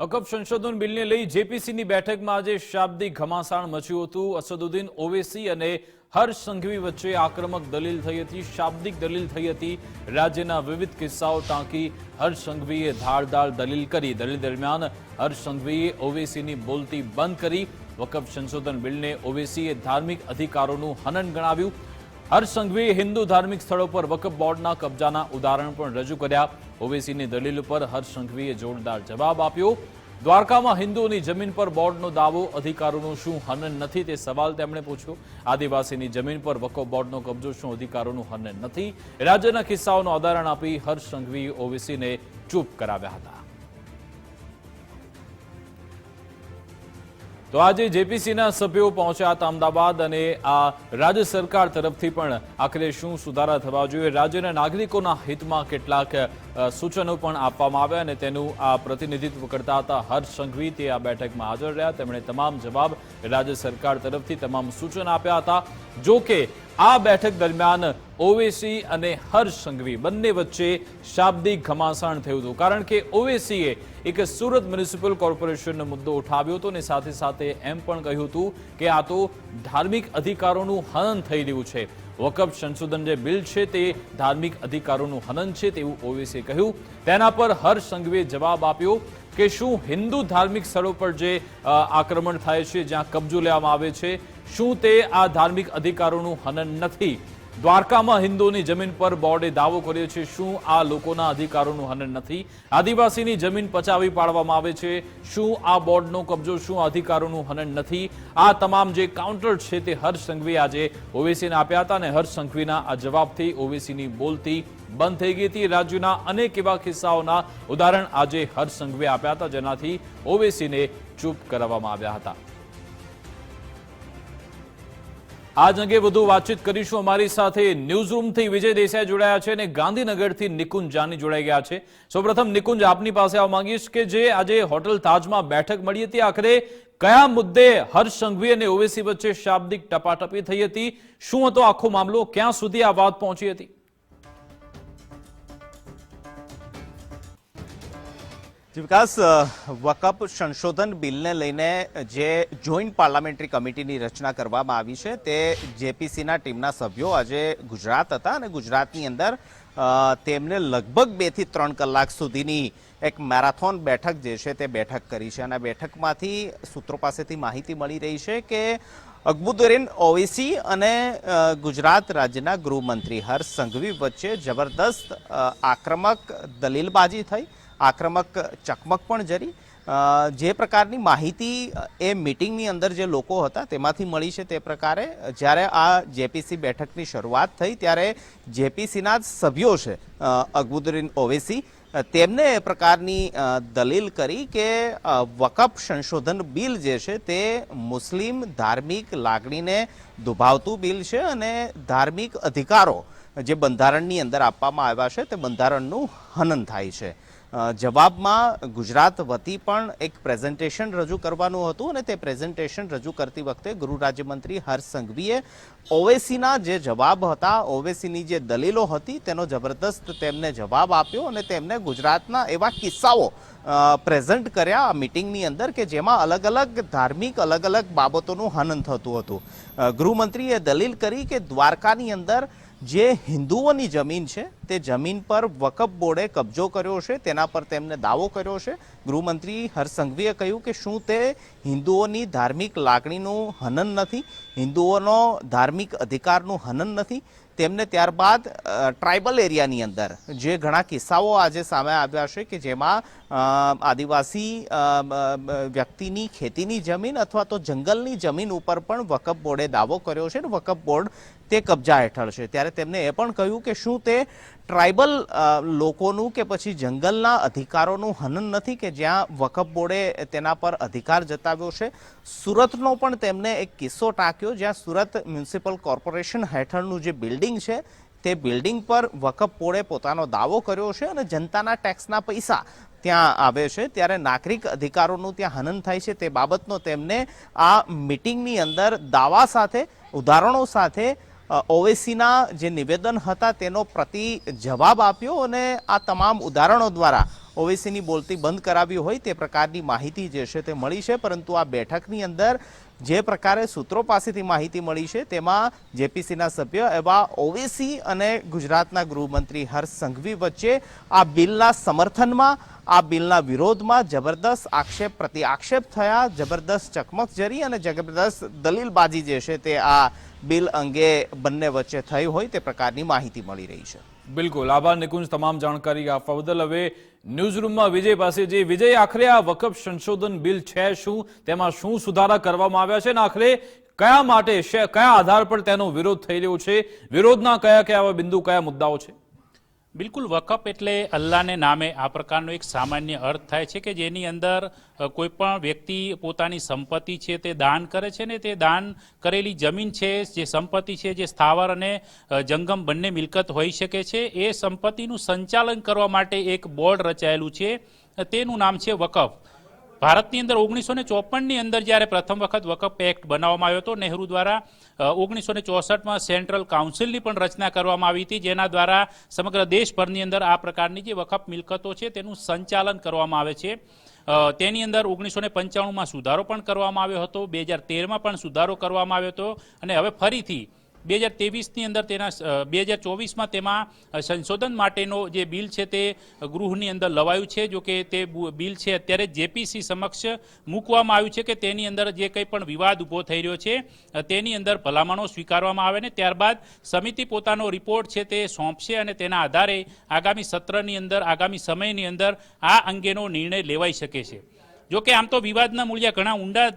અકબ સંશોધન બિલને લઈ જેપીસીની બેઠકમાં આજે શાબ્દિક ઘમાસાણ મચ્યું હતું. અસદુદ્દીન ઓવેસી અને હર્ષ સંઘવી વચ્ચે આક્રમક દલીલ થઈ હતી. શાબ્દિક દલીલ થઈ હતી. રાજ્યના વિવિધ કિસ્સાઓ ટાંકી હર્ષ સંઘવીએ ધારદાર દલીલ કરી. દલીલ દરમિયાન હર્ષ સંઘવીએ ઓવેસીની બોલતી બંધ કરી. વકફ સંશોધન બિલને ઓવેસીએ ધાર્મિક અધિકારોનું હનન ગણાવ્યું. હર્ષ સંઘવીએ હિન્દુ ધાર્મિક સ્થળો પર વકફ બોર્ડના કબજાના ઉદાહરણ પણ રજૂ કર્યા. ઓવેસીની દલીલ પર હર્ષ સંઘવીએ જોરદાર જવાબ આપ્યો. દ્વારકામાં હિન્દુઓની જમીન પર બોર્ડનો દાવો, અધિકારોનું શું હનન નથી તે સવાલ તેમણે પૂછ્યો. આદિવાસીની જમીન પર વકફ બોર્ડનો કબજો, શું અધિકારોનું હનન નથી? રાજ્યના કિસ્સાઓનું ઉદાહરણ આપી હર્ષ સંઘવીએ ઓવેસીને ચૂપ કરાવ્યા હતા. તો આજે જેપીસીના સભ્યો પહોંચ્યા હતા અમદાવાદ અને આ રાજ્ય સરકાર તરફથી પણ આખરે શું સુધારા થવા જોઈએ? રાજ્યના નાગરિકોના હિતમાં કેટલાક સૂચનો પણ આપવામાં આવ્યા અને તેનું આ પ્રતિનિધિત્વ કરતા હતા હર્ષ સંઘવી. તે આ બેઠકમાં હાજર રહ્યા. તેમણે તમામ જવાબ રાજ્ય સરકાર તરફથી તમામ સૂચન આપ્યા હતા. જો કે આ બેઠક દરમિયાન ઓવેસી અને હર્ષ સંઘવી બંને વચ્ચે શાબ્દિક ઘમાસાણ થયું હતું. કારણ કે ઓવેસીએ એક સુરત મ્યુનિસિપલ કોર્પોરેશનનો મુદ્દો ઉઠાવ્યો હતો અને સાથે સાથે એમ પણ કહ્યું હતું કે આ તો ધાર્મિક અધિકારોનું હનન થઈ રહ્યું છે. વકફ સંશોધન જે બિલ છે તે ધાર્મિક અધિકારોનું હનન છે તેવું ઓવેસીએ કહ્યું. તેના પર હર્ષ સંઘવીએ જવાબ આપ્યો. કે શું હિન્દુ ધાર્મિક સ્થળો પર જે આક્રમણ થાય છે, જ્યાં કબજો લેવામાં આવે છે, શું તે આ ધાર્મિક અધિકારોનું હનન નથી? દ્વારકામાં હિન્દુની જમીન પર બોર્ડે દાવો કર્યો છે, શું આ લોકોના અધિકારોનું હનન નથી? આદિવાસીની જમીન પચાવી પાડવામાં આવે છે, શું આ બોર્ડનો કબજો, શું અધિકારોનું હનન નથી? આ તમામ જે કાઉન્ટર છે તે હર્ષ સંઘવી આજે ઓવેસીને આપ્યા હતા અને હર્ષ સંઘવીના આ જવાબથી ઓવેસીની બોલતી બંધ થઈ ગઈ હતી. રાજ્યના અનેક એવા કિસ્સાઓના ઉદાહરણ આજે હર્ષ સંઘવીએ આપ્યા હતા, જેનાથી ઓવેસીને ચૂપ કરાવવામાં આવ્યા હતા. આજ અંગે વધુ વાતચીત કરીશું. અમારી સાથે ન્યૂઝ રૂમથી વિજય દેસાઈ જોડાયા છે અને ગાંધીનગરથી નિકુંજ જાની જોડાઈ ગયા છે. સૌપ્રથમ નિકુંજ, આપની પાસે આવવા માંગીશ કે જે આજે હોટલ તાજમાં બેઠક મળી હતી. આખરે કયા મુદ્દે હર્ષ સંઘવી અને ઓવેસી વચ્ચે શાબ્દિક ટપાટપી થઈ હતી? શું હતો આખો મામલો? ક્યાં સુધી આ વાત પહોંચી હતી? વિકાસ વકફ સંશોધન બિલને લઈને જે જોઈન્ટ પાર્લામેન્ટરી કમિટીની રચના કરવામાં આવી છે, તે જેપીસીના ટીમના સભ્યો આજે ગુજરાત હતા અને ગુજરાતની અંદર તેમને લગભગ બેથી ત્રણ કલાક સુધીની એક મેરાથોન બેઠક જે છે તે બેઠક કરી છે. અને બેઠકમાંથી સૂત્રો પાસેથી માહિતી મળી રહી છે કે અકબુદ્દીન ઓવેસી અને ગુજરાત રાજ્યના ગૃહમંત્રી હર્ષ સંઘવી વચ્ચે જબરદસ્ત આક્રમક દલીલબાજી થઈ. આક્રમક ચકમક પણ જરી. જે પ્રકારની માહિતી એ મિટિંગની અંદર જે લોકો હતા તેમાંથી મળી છે તે પ્રકારે, જ્યારે આ જેપીસી બેઠકની શરૂઆત થઈ ત્યારે જેપીસીના જ સભ્યો છે અકબુદ્દીન ઓવેસી તેમને એ પ્રકારની દલીલ કરી કે વકફ સંશોધન બિલ જે છે તે મુસ્લિમ ધાર્મિક લાગણીને દુભાવતું બિલ છે અને ધાર્મિક અધિકારો જે બંધારણની અંદર આપવામાં આવ્યા છે તે બંધારણનું હનન થાય છે. જવાબમાં ગુજરાત વતી પણ એક પ્રેઝન્ટેશન રજૂ કરવાનું હતું અને તે પ્રેઝન્ટેશન રજૂ કરતી વખતે ગૃહ રાજ્યમંત્રી હર્ષ સંઘવીએ ઓવેસીના જે જવાબ હતા, ઓવેસીની જે દલીલો હતી, તેનો જબરદસ્ત તેમને જવાબ આપ્યો અને તેમને ગુજરાતના એવા કિસ્સાઓ પ્રેઝન્ટ કર્યા આ મિટિંગની અંદર કે જેમાં અલગ અલગ ધાર્મિક અલગ અલગ બાબતોનું હનન થતું હતું. ગૃહમંત્રીએ દલીલ કરી કે દ્વારકાની અંદર જે હિન્દુઓની જમીન છે, તે જમીન પર વકફ બોર્ડે કબજો કર્યો છે, તેના પર તેમને દાવો કર્યો છે. ગૃહમંત્રી હરસંઘવીએ કહ્યું કે શું તે હિન્દુઓની ધાર્મિક લાગણીનું હનન નથી, હિન્દુઓનો ધાર્મિક અધિકારનું હનન નથી. તેમને ત્યારબાદ ટ્રાઇબલ એરિયાની અંદર જે ઘણા કિસ્સાઓ આજે સામે આવ્યા છે કે જેમાં આદિવાસી વ્યક્તિની ખેતીની જમીન અથવા તો જંગલની જમીન ઉપર પણ વકફ બોર્ડે દાવો કર્યો છે. અને વકફ બોર્ડ તે કબજા હેઠળ છે. ત્યારે તેમને એ પણ કહ્યું કે શું તે ટ્રાઇબલ લોકોનું કે પછી જંગલના અધિકારોનું હનન નથી કે જ્યાં વકફ બોર્ડે તેના પર અધિકાર જતાવ્યો છે. સુરતનો પણ તેમને એક કિસ્સો ટાંક્યો જ્યાં સુરત મ્યુનિસિપલ કોર્પોરેશન હેઠળનું જે બિલ્ડિંગ છે, તે બિલ્ડિંગ પર વકફ બોર્ડે પોતાનો દાવો કર્યો છે અને જનતાના ટેક્સના પૈસા ત્યાં આવે છે. ત્યારે નાગરિક અધિકારોનું ત્યાં હનન થાય છે. તે બાબતનો તેમને આ મિટિંગની અંદર દાવા સાથે, ઉદાહરણો સાથે ઓવેસીના જે નિવેદન હતા તેનો પ્રતિ જવાબ આપ્યો અને આ તમામ ઉદાહરણો દ્વારા ઓવેસીની બોલતી બંધ કરાવી હોય તે પ્રકારની માહિતી જે છે તે મળી છે. પરંતુ આ બેઠકની અંદર જે પ્રકારે સૂત્રો પાસેથી માહિતી મળી છે તેમાં જેપીસીના સભ્ય એવા ઓવેસી અને ગુજરાતના ગૃહમંત્રી હર્ષ સંઘવી વચ્ચે આ બિલના સમર્થનમાં, આ બિલના વિરોધમાં જબરદસ્ત આક્ષેપ પ્રતિ આક્ષેપ થયા. જબરદસ્ત ચકમક જરી અને જબરદસ્ત દલીલબાજી જે છે તે આ બિલ અંગે બંને વચ્ચે થઈ હોય તે પ્રકારની માહિતી મળી રહી છે. બિલકુલ. આભાર નિકુંજ, તમામ જાણકારી આપવા બદલ. હવે ન્યૂઝરૂમમાં વિજય પાસે જે વિજય આખરે આ વકફ સંશોધન બિલ છે શું, તેમાં શું સુધારા કરવામાં આવ્યા છે અને આખરે કયા માટે કયા આધાર પર તેનો વિરોધ થઈ રહ્યો છે, વિરોધના કયા કયા બિંદુ, કયા મુદ્દાઓ છે? બિલકુલ વકફ એટલે અલ્લાહને નામે આ પ્રકારનો એક સામાન્ય અર્થ થાય છે કે જેની અંદર કોઈ પણ વ્યક્તિ પોતાની સંપત્તિ છે તે દાન કરે છે ને તે દાન કરેલી જમીન છે, જે સંપત્તિ છે, જે સ્થાવર અને જંગમ બંને મિલકત હોઈ શકે છે, એ સંપત્તિનું સંચાલન કરવા માટે એક બોર્ડ રચાયેલું છે. તેનું નામ છે વકફ. ભારતની અંદર ઓગણીસો ને ચોપનની અંદર જ્યારે પ્રથમ વખત વકફ એક્ટ બનાવવામાં આવ્યો હતો, નહેરુ દ્વારા ઓગણીસો ને ચોસઠમાં સેન્ટ્રલ કાઉન્સિલની પણ રચના કરવામાં આવી હતી, જેના દ્વારા સમગ્ર દેશભરની અંદર આ પ્રકારની જે વકફ મિલકતો છે તેનું સંચાલન કરવામાં આવે છે. તેની અંદર ઓગણીસો ને પંચાણુંમાં સુધારો પણ કરવામાં આવ્યો હતો, બે હજાર તેરમાં પણ સુધારો કરવામાં આવ્યો હતો, અને હવે ફરીથી બે હજાર તેવીસની અંદર તેના બે હજાર ચોવીસમાં તેમાં સંશોધન માટેનો જે બિલ છે તે ગૃહની અંદર લવાયું છે જો કે તે બિલ છે અત્યારે જેપીસી સમક્ષ મૂકવામાં આવ્યું છે કે તેની અંદર જે કંઈ પણ વિવાદ ઊભો થઈ રહ્યો છે તેની અંદર ભલામણો સ્વીકારવામાં આવે ને ત્યારબાદ સમિતિ પોતાનો રિપોર્ટ છે તે સોંપશે અને તેના આધારે આગામી સત્રની અંદર, આગામી સમયની અંદર આ અંગેનો નિર્ણય લેવાઈ શકે છે. જોકે આમ તો વિવાદના મૂલ્યા ઘણા ઊંડા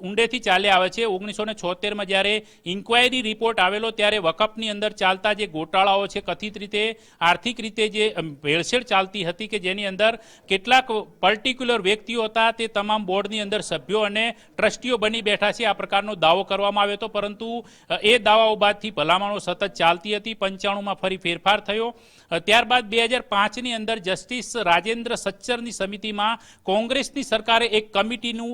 ઊંડેથી ચાલ્યા આવે છે. ઓગણીસો ને છોતેરમાં જ્યારે ઇન્ક્વાયરી રિપોર્ટ આવેલો, ત્યારે વકફની અંદર ચાલતા જે ગોટાળાઓ છે, કથિત રીતે, આર્થિક રીતે જે ભેળસેળ ચાલતી હતી કે જેની અંદર કેટલાક પર્ટિક્યુલર વ્યક્તિઓ હતા, તે તમામ બોર્ડની અંદર સભ્યો અને ટ્રસ્ટીઓ બની બેઠા છે. આ પ્રકારનો દાવો કરવામાં આવ્યો હતો. પરંતુ એ દાવાઓ બાદથી ભલામણો સતત ચાલતી હતી. પંચાણુંમાં ફરી ફેરફાર થયો. ત્યારબાદ બે હજાર પાંચની અંદર જસ્ટિસ રાજેન્દ્ર સચ્ચરની સમિતિમાં કોંગ્રેસની સરકારે એક કમિટીનું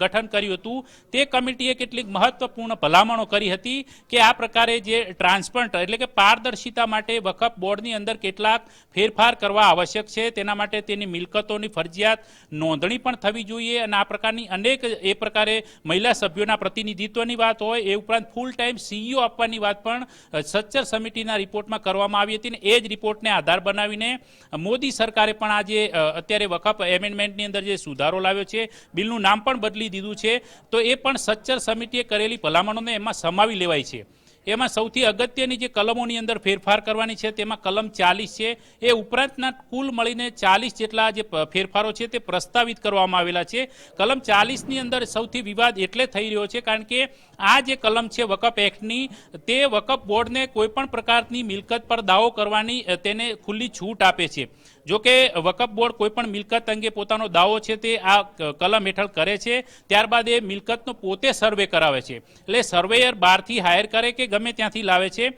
ગઠન કર્યું હતું, તે કમિટીએ કેટલીક મહત્વપૂર્ણ ભલામણો કરી હતી કે આ પ્રકારે જે ટ્રાન્સપરન્ટ એટલે કે પારદર્શિતા માટે વકફ બોર્ડની અંદર કેટલાક ફેરફાર કરવા આવશ્યક છે. તેના માટે તેની મિલકતોની ફરજિયાત નોંધણી પણ થવી જોઈએ અને આ પ્રકારની અનેક એ પ્રકારે મહિલા સભ્યોના પ્રતિનિધિત્વની વાત હોય, એ ઉપરાંત ફૂલ ટાઈમ સીઈઓ આપવાની વાત પણ સચ્ચર સમિતિના રિપોર્ટમાં કરવામાં આવી હતી ને એ જ રિપોર્ટને આધાર બનાવીને મોદી સરકારે પણ આજે અત્યારે વકફ એમેન્ડમેન્ટની અંદર જે સુધારો લાવ્યો છે, બિલનું નામ પણ બદલી દીધું છે. તો એ પણ સચ્ચર સમિતિએ કરેલી ભલામણોને એમાં સમાવી લેવાય છે. એમાં સૌથી અગત્યની જે કલમોની અંદર ફેરફાર કરવાની છે, તેમાં કલમ ચાલીસ છે. એ ઉપરાંતના કુલ મળીને ચાલીસ જેટલા જે ફેરફારો છે તે પ્રસ્તાવિત કરવામાં આવેલા છે. કલમ ચાલીસની અંદર સૌથી વિવાદ એટલે થઈ રહ્યો છે, કારણ કે આ જે કલમ છે વકફ એક્ટની, તે વકફ બોર્ડને કોઈપણ પ્રકારની મિલકત પર દાવો કરવાની તેને ખુલ્લી છૂટ આપે છે. જો કે વકફ બોર્ડ કોઈ પણ મિલકત અંગે પોતાનો દાવો છે તે આ કલમ હેઠળ કરે છે, ત્યારબાદ એ મિલકતનો પોતે સર્વે કરાવે છે. એટલે સર્વેયર બહારથી હાયર કરે કે ગમે ત્યાંથી લાવે છે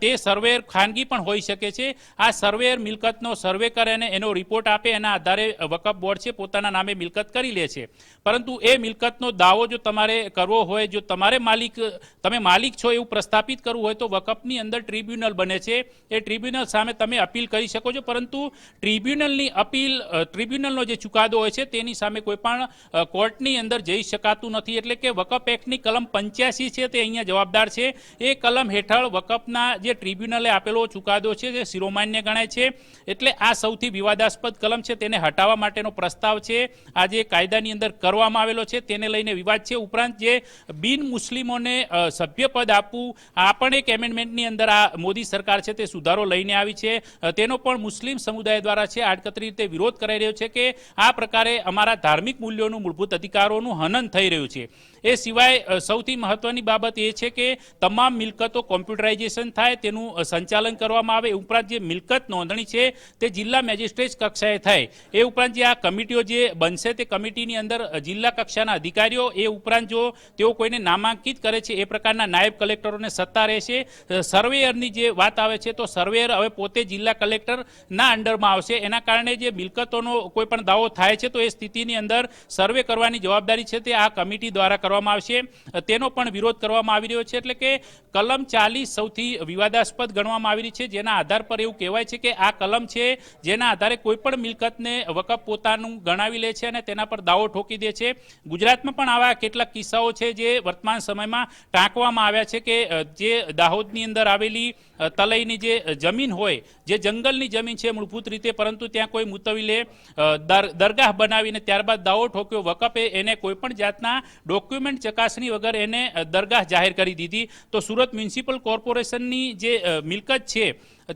તે સર્વેયર ખાનગી પણ હોઈ શકે છે. આ સર્વેયર મિલકતનો સર્વે કરે અને એનો રિપોર્ટ આપે એના આધારે વકફ બોર્ડ છે પોતાના નામે મિલકત કરી લે છે. પરંતુ એ મિલકતનો દાવો જો તમારે કરવો હોય, જો તમારે માલિક, તમે માલિક છો એવું પ્રસ્થાપિત કરવું હોય તો વકફની અંદર ટ્રિબ્યુનલ બને છે. એ ટ્રિબ્યુનલ સામે તમે અપીલ કરી શકો છો, પરંતુ ટ્રિબ્યુનલની અપીલ ટ્રિબ્યુનલનો જે ચુકાદો હોય છે, તેની સામે કોઈ પણ કોર્ટની અંદર જઈ શકાતું નથી. એટલે કે વકફ એક્ટની કલમ પંચ્યાસી છે તે અહીંયા જવાબદાર છે. એ કલમ હેઠળ વકફના જે ટ્રિબ્યુનલે આપેલો ચુકાદો છે તે શિરોમાન્ય ગણાય છે. એટલે આ સૌથી વિવાદાસ્પદ કલમ છે, તેને હટાવવા માટેનો પ્રસ્તાવ છે. આ જે કાયદાની અંદર કરવામાં આવેલો છે, તેને લઈને વિવાદ છે. ઉપરાંત જે બિન મુસ્લિમોને સભ્યપદ આપવું, આ પણ એક એમેન્ડમેન્ટની અંદર આ મોદી સરકાર છે, તે સુધારો લઈને આવી છે. તેનો પણ મુસ્લિમ સમુદાય દ્વારા છે, આડકતરી રીતે વિરોધ કરાઈ રહ્યો છે કે આ પ્રકારે અમારા ધાર્મિક મૂલ્યોનું મૂળભૂત અધિકારોનું હનન થઈ રહ્યું છે. એ સિવાય સૌથી મહત્વની બાબત એ છે કે તમામ મિલકતો કોમ્પ્યુટરાઇઝેશન થાય, તેનું સંચાલન કરવામાં આવે ઉપરાંત જે મિલકત નોંધણી છે, તે જિલ્લા મેજિસ્ટ્રેટ કક્ષાએ થાય. એ ઉપરાંત જે આ કમિટીઓ જે બનશે, તે કમિટીની અંદર જિલ્લા કક્ષાના અધિકારીઓ, એ ઉપરાંત જો તેઓ કોઈને નામાંકિત કરે છે, એ પ્રકારના નાયબ કલેક્ટરોને સત્તા રહેશે. સર્વેયરની જે વાત આવે છે, તો સર્વેયર હવે પોતે જિલ્લા કલેક્ટરના અંડરમાં આવશે. એના કારણે જે મિલકતોનો કોઈ પણ દાવો થાય છે, તો એ સ્થિતિની અંદર સર્વે કરવાની જવાબદારી છે, તે આ કમિટી દ્વારા કરવામાં આવશે. તેનો પણ વિરોધ કરવામાં આવી રહ્યો છે. એટલે કે કલમ ચાલીસ સૌથી વિવાદાસ્પદ ગણવામાં આવી રહી છે. જેના આધાર પર એવું કહેવાય છે કે આ કલમ છે, જેના આધારે કોઈ પણ મિલકતને વકફ પોતાનું ગણાવી લે છે અને તેના પર દાવો ઠોકી દે છે. ગુજરાતમાં પણ આવા કેટલાક કિસ્સાઓ છે જે વર્તમાન સમયમાં ટાંકવામાં આવ્યા છે કે જે દાહોદની અંદર આવેલી તલઈની જે જમીન હોય, જે જંગલની જમીન છે મૂળભૂત રીતે, પરંતુ ત્યાં કોઈ મુતવિલે દરગાહ બનાવીને ત્યારબાદ દાવો ઠોક્યો વકફે, એને કોઈ પણ જાતના ડોક્યુમેન્ટ ચકાસણી વગર એને દરગાહ જાહેર કરી દીધી. તો સુરત મ્યુનિસિપલ કોર્પોરેશનની જે મિલકત છે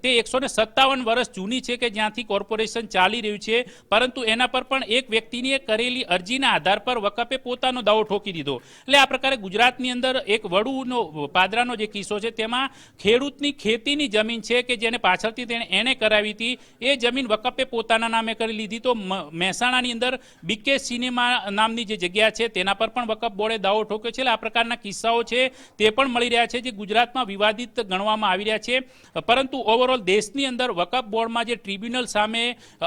તે એકસો સત્તાવન વર્ષ જૂની છે કે જ્યાંથી કોર્પોરેશન ચાલી રહ્યું છે, પરંતુ એના પર પણ એક વ્યક્તિની કરેલી અરજીના આધાર પર વકફે પોતાનો દાવો ઠોકી દીધો. એટલે આ પ્રકારે ગુજરાતની અંદર એક વડુનો પાદરાનો જે કિસ્સો છે, તેમાં ખેડૂતની ખેતીની જમીન છે કે જેને પાછળથી તેણે એણે કરાવી હતી, એ જમીન વકફે પોતાના નામે કરી લીધી. તો મહેસાણાની અંદર બીકે સિનેમા નામની જે જગ્યા છે, તેના પર પણ વકફ બોર્ડે દાવો ઠોક્યો છે. એટલે આ પ્રકારના કિસ્સાઓ છે, તે પણ મળી રહ્યા છે, જે ગુજરાતમાં વિવાદિત ગણવામાં આવી રહ્યા છે. પરંતુ ઓવરઓલ દેશની અંદર વકફ બોર્ડમાં જે ટ્રિબ્યુનલ સામે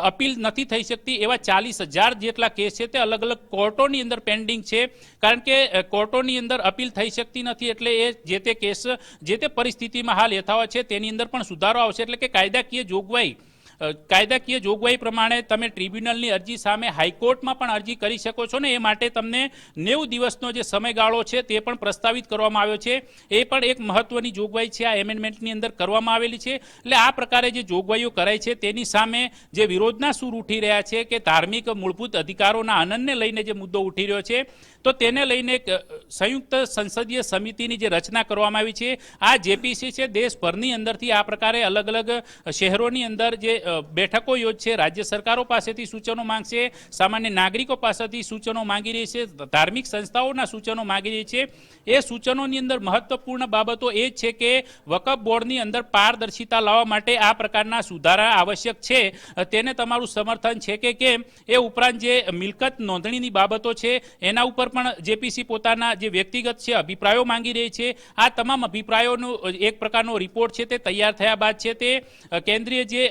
અપીલ નથી થઈ શકતી, એવા ચાલીસ હજાર જેટલા કેસ છે તે અલગ અલગ કોર્ટોની અંદર પેન્ડિંગ છે. કારણ કે કોર્ટોની અંદર અપીલ થઈ શકતી નથી એટલે એ જે તે કેસ, જે તે પરિસ્થિતિમાં હાલ યથાવત છે તેની અંદર પણ સુધારો આવશે. એટલે કે કાયદાકીય જોગવાઈ કાયદાકીય જોગવાઈ પ્રમાણે તમે ટ્રિબ્યુનલની અરજી સામે હાઈકોર્ટમાં પણ અરજી કરી શકો છો ને, એ માટે તમને નેવું દિવસનો જે સમયગાળો છે તે પણ પ્રસ્તાવિત કરવામાં આવ્યો છે. એ પણ એક મહત્વની જોગવાઈ છે, આ એમેન્ડમેન્ટની અંદર કરવામાં આવેલી છે. એટલે આ પ્રકારે જે જોગવાઈઓ કરાઈ છે તેની સામે જે વિરોધના સૂર ઉઠી રહ્યા છે કે ધાર્મિક મૂળભૂત અધિકારોના આનંદને લઈને જે મુદ્દો ઉઠી રહ્યો છે, તો તેને લઈને સંયુક્ત સંસદીય સમિતિની જે રચના કરવામાં આવી છે. આ જેપીસી છે, દેશભરની અંદરથી આ પ્રકારે અલગ અલગ શહેરોની અંદર જે બેઠકો યોજશે રાજ્ય સરકારો પાસેથી સૂચનો માંગશે. સામાન્ય નાગરિકો પાસેથી સૂચનો માંગી રહી છે. ધાર્મિક સંસ્થાઓના સૂચનો માંગી રહી છે. એ સૂચનોની અંદર મહત્વપૂર્ણ બાબતો એ છે કે વકફ બોર્ડની અંદર પારદર્શિતા લાવવા માટે આ પ્રકારના સુધારા આવશ્યક છે. તેને તમારું સમર્થન છે કે કેમ? એ ઉપરાંત જે મિલકત નોંધણીની બાબતો છે, એના ઉપર પણ જેપીસી પોતાના જે વ્યક્તિગત છે, અભિપ્રાયો માંગી રહી છે. આ તમામ અભિપ્રાયોનો એક પ્રકારનો રિપોર્ટ છે તે તૈયાર થયા બાદ છે તે કેન્દ્રીય જે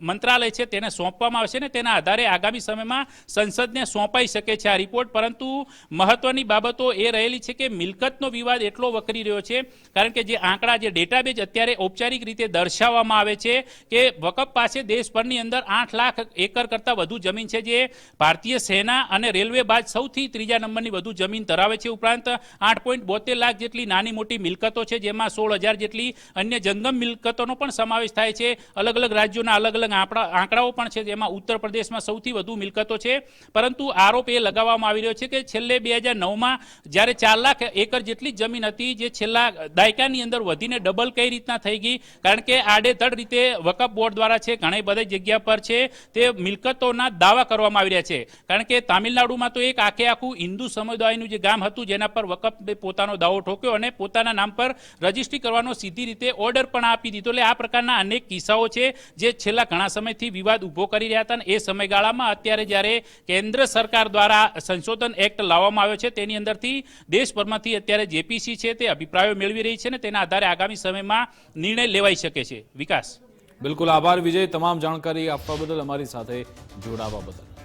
મંત્રાલય છે તેને સોંપવામાં આવશે ને તેના આધારે આગામી સમયમાં સંસદને સોંપાઈ શકે છે આ રિપોર્ટ. પરંતુ મહત્વની બાબતો એ રહેલી છે કે મિલકતનો વિવાદ એટલો વકરી રહ્યો છે, કારણ કે જે આંકડા, જે ડેટાબેઝ અત્યારે ઔપચારિક રીતે દર્શાવવામાં આવે છે કે વકફ પાસે દેશભરની અંદર આઠ લાખ એકર કરતાં વધુ જમીન છે, જે ભારતીય સેના અને રેલવે બાદ સૌથી ત્રીજા નંબરની વધુ જમીન ધરાવે છે. ઉપરાંત આઠ પોઈન્ટ બોતેર લાખ જેટલી નાની મોટી મિલકતો છે, જેમાં સોળ હજાર જેટલી અન્ય જંગમ મિલકતોનો પણ સમાવેશ થાય છે. અલગ અલગ રાજ્યોના અલગ અલગ અલગ આંકડાઓ પણ છે, જેમાં ઉત્તર પ્રદેશમાં સૌથી વધુ મિલકતો છે. પરંતુ આરોપ એ લગાવવામાં આવી રહ્યો છે કે છેલ્લે બે હજાર નવમાં જ્યારે ચાર લાખ એકર જેટલી જમીન હતી, જે છેલ્લા દાયકાની અંદર વધીને ડબલ કઈ રીતના થઈ ગઈ, કારણ કે આડેધડ રીતે વકફ બોર્ડ દ્વારા છે ઘણી બધી જગ્યા પર છે, તે મિલકતોના દાવા કરવામાં આવી રહ્યા છે. કારણ કે તામિલનાડુમાં તો એક આખે આખું હિન્દુ સમુદાયનું જે ગામ હતું, જેના પર વકફ પોતાનો દાવો ઠોક્યો અને પોતાના નામ પર રજીસ્ટ્રી કરવાનો સીધી રીતે ઓર્ડર પણ આપી દીધો. એટલે આ પ્રકારના અનેક કિસ્સાઓ છે, જે છેલ્લા ઘણા સમયથી વિવાદ ઊભો કરી રહ્યા હતા એ સમયગાળામાં અત્યારે જ્યારે કેન્દ્ર સરકાર દ્વારા સંશોધન એક્ટ લાવવામાં આવ્યો છે, તેની અંદરથી દેશભરમાંથી અત્યારે જેપીસી છે તે અભિપ્રાયો મેળવી રહી છે ને તેના આધારે આગામી સમયમાં નિર્ણય લેવાઈ શકે છે. વિકાસ. બિલકુલ આભાર વિજય. તમામ જાણકારી આપવા બદલ અમારી સાથે જોડાવા બદલ.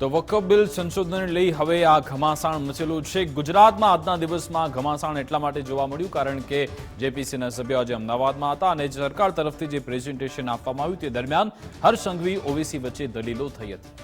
તો વકફ બિલ સંશોધનને લઈ હવે આ ઘમાસાણ મચેલું છે. ગુજરાતમાં આજના દિવસમાં ઘમાસાણ એટલા માટે જોવા મળ્યું કારણ કે જેપીસીના સભ્યો આજે અમદાવાદમાં હતા અને સરકાર તરફથી જે પ્રેઝન્ટેશન આપવામાં આવ્યું તે દરમિયાન હર્ષ સંઘવી ઓવીસી વચ્ચે દલીલો થઈ હતી.